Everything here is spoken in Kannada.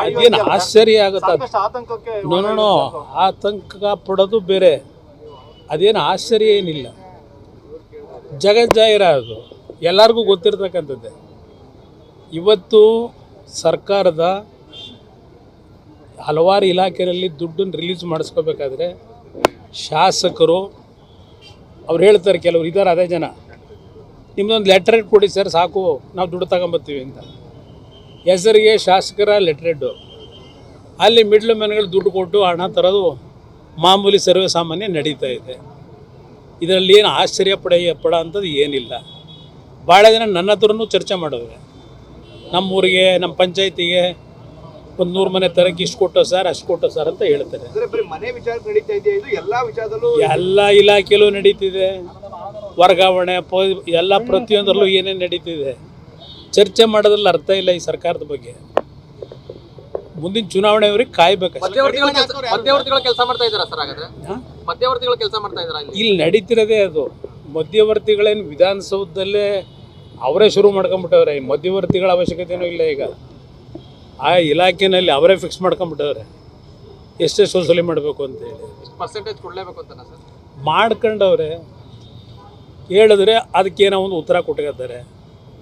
ಅದೇನು ಆಶ್ಚರ್ಯ ಆಗುತ್ತೆ? ಆತಂಕ ಪಡೋದು ಬೇರೆ. ಅದೇನು ಆಶ್ಚರ್ಯ ಏನಿಲ್ಲ. ಜಗಜ್ಜಾಹಿರ ಅದು ಎಲ್ಲರಿಗೂ ಗೊತ್ತಿರ್ತಕ್ಕಂಥದ್ದೇ. ಇವತ್ತು ಸರ್ಕಾರದ ಹಲವಾರು ಇಲಾಖೆಯಲ್ಲಿ ದುಡ್ಡನ್ನು ರಿಲೀಸ್ ಮಾಡಿಸ್ಕೋಬೇಕಾದ್ರೆ ಶಾಸಕರು ಅವ್ರು ಹೇಳ್ತಾರೆ ಕೆಲವರು ಇದ್ದಾರೆ ಅದೇ ಜನ. ನಿಮ್ಮದೊಂದು ಲೆಟರ್ ಕೊಡಿ ಸರ್ ಸಾಕು ನಾವು ದುಡ್ಡು ತಗೊಂಬತ್ತೀವಿ ಅಂತ. ಹೆಸರಿಗೆ ಶಾಸಕರ ಲೆಟ್ರೆಡ್ಡು ಅಲ್ಲಿ ಮಿಡ್ಲ್ ಮ್ಯಾನ್ಗಳು ದುಡ್ಡು ಕೊಟ್ಟು ಹಣ ತರೋದು ಮಾಮೂಲಿ ಸರ್ವೆ ಸಾಮಾನ್ಯ ನಡೀತಾ ಇದೆ. ಇದರಲ್ಲಿ ಏನು ಆಶ್ಚರ್ಯ ಪಡ ಪಡ ಅಂಥದ್ದು ಏನಿಲ್ಲ. ಭಾಳ ಜನ ನನ್ನ ಹತ್ರನೂ ಚರ್ಚೆ ಮಾಡಿದ್ರೆ. ನಮ್ಮೂರಿಗೆ ನಮ್ಮ ಪಂಚಾಯತಿಗೆ ಒಂದು ನೂರು ಮನೆ ತರಕ್ಕೆ ಇಷ್ಟು ಕೊಟ್ಟೋ ಸರ್ ಅಷ್ಟು ಕೊಟ್ಟೋ ಸರ್ ಅಂತ ಹೇಳ್ತಾರೆ. ಅಂದ್ರೆ ಬರೀ ಮನೆ ವಿಚಾರ ನಡೀತಾ ಇದೆಯಾ? ಇದು ಎಲ್ಲಾ ವಿಚಾರದಲ್ಲೂ ಎಲ್ಲ ಇಲಾಖೆಯಲ್ಲೂ ನಡೀತಿದೆ. ವರ್ಗಾವಣೆ ಪ ಎಲ್ಲ ಪ್ರತಿಯೊಂದರಲ್ಲೂ ಏನೇನು ನಡೀತಿದೆ. ಚರ್ಚೆ ಮಾಡೋದ್ರಲ್ಲಿ ಅರ್ಥ ಇಲ್ಲ ಈ ಸರ್ಕಾರದ ಬಗ್ಗೆ. ಮುಂದಿನ ಚುನಾವಣೆವರೆಗೆ ಕಾಯ್ಬೇಕು ಮಧ್ಯವರ್ತಿಗಳ ಕೆಲ್ಸ ಮಧ್ಯವರ್ತಿಗಳ ಕೆಲಸ ಮಾಡ್ತಾ ಇದ್ದಾರಾ ಸರ್ ಹಾಗಾದ್ರೆ? ಹಾ? ಮಧ್ಯವರ್ತಿಗಳ ಕೆಲಸ ಮಾಡ್ತಾ ಇದ್ದಾರಾ ಇಲ್ಲಿ? ನಡೀತಿರೋದೇ ಅದು. ಮಧ್ಯವರ್ತಿಗಳೇನು ವಿಧಾನಸೌಧದಲ್ಲೇ ಅವರೇ ಶುರು ಮಾಡ್ಕೊಂಬಿಟ್ಟವ್ರೆ. ಈ ಮಧ್ಯವರ್ತಿಗಳ ಅವಶ್ಯಕತೆನೂ ಇಲ್ಲ ಈಗ. ಆ ಇಲಾಖೆನಲ್ಲಿ ಅವರೇ ಫಿಕ್ಸ್ ಮಾಡ್ಕೊಂಬಿಟ್ಟವ್ರೆ. ಎಷ್ಟೇ ಸೋಸಲಿ ಮಾಡಬೇಕು ಅಂತೇಳಿ ಪರ್ಸೆಂಟೇಜ್ ಕೊಡಲೇಬೇಕು ಅಂತ ಸರ್? ಮಾಡ್ಕೊಂಡವ್ರೆ. ಹೇಳಿದ್ರೆ ಅದಕ್ಕೇನೋ ಒಂದು ಉತ್ತರ ಕೊಟ್ಕೊತಾರೆ